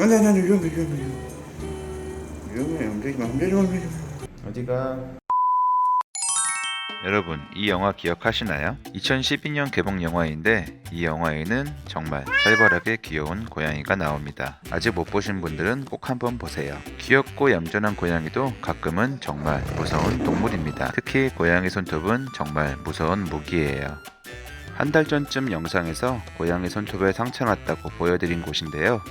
아니 아니 아니 위험해 위험해 위험해 위험해 움직이지 마 움직이지 마 움직이지 마 어디가 여러분, 이 영화 기억하시나요? 2012년 개봉 영화인데 이 영화에는 정말 살벌하게 귀여운 고양이가 나옵니다. 아직 못 보신 분들은 꼭 한번 보세요. 귀엽고 얌전한 고양이도 가끔은 정말 무서운 동물입니다. 특히 고양이 손톱은 정말 무서운 무기예요. 한 달 전쯤 영상에서 고양이 손톱에 상처 났다고 보여드린 곳인데요.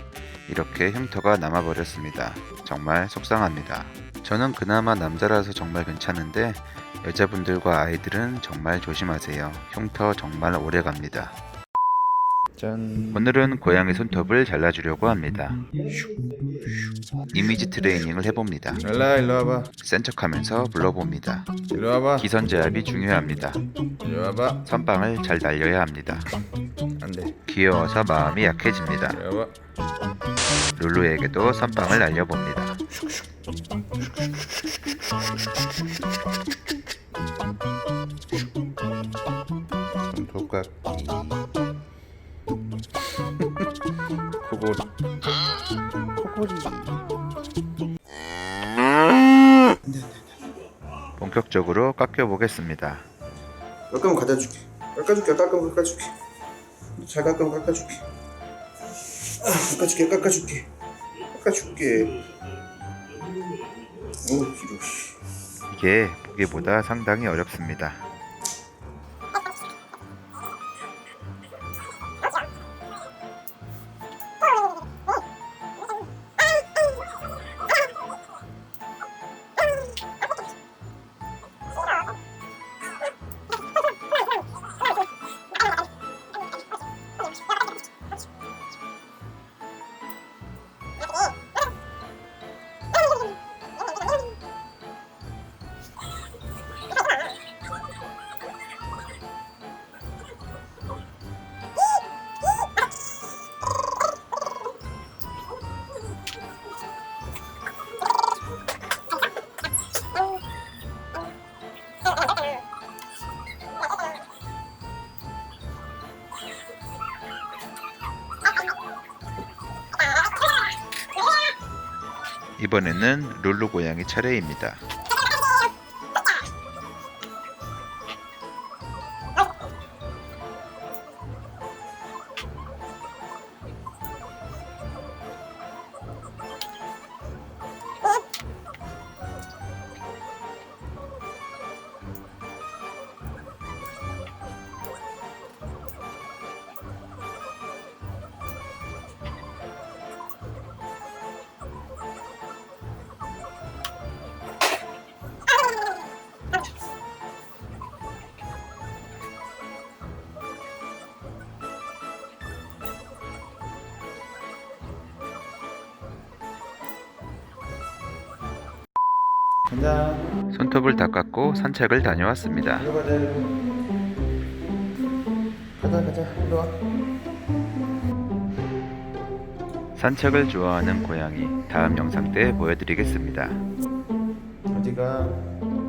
이렇게 흉터가 남아버렸습니다. 정말 속상합니다. 저는 그나마 남자라서 정말 괜찮은데 여자분들과 아이들은 정말 조심하세요. 흉터 정말 오래 갑니다. 짠 오늘은 고양이 손톱을 잘라주려고 합니다. 이미지 트레이닝을 해봅니다. 일로와 일로 와봐 센 척하면서 불러봅니다. 일로 와봐 기선 제압이 중요합니다. 일로 와봐 선빵을 잘 날려야 합니다. 안돼 귀여워서 마음이 약해집니다. 일로 와봐 룰루에게도 선빵을 날려봅니다. 손톱깎이 코골이 코골이 본격적으로 깎여 보겠습니다. 깎으면 갖다 줄게 깎아줄게 깎으면 깎아줄게 잘 깎으면 깎아줄게 아, 깎아줄게 깎아줄게 깎아줄게 오 길어. 이게 보기보다 상당히 어렵습니다. 이번에는 룰루 고양이 차례입니다. 간다. 손톱을 다 깎고 산책을 다녀왔습니다. 가자 가자 가자. 와. 산책을 좋아하는 고양이 다음 영상 때 보여드리겠습니다. 어디가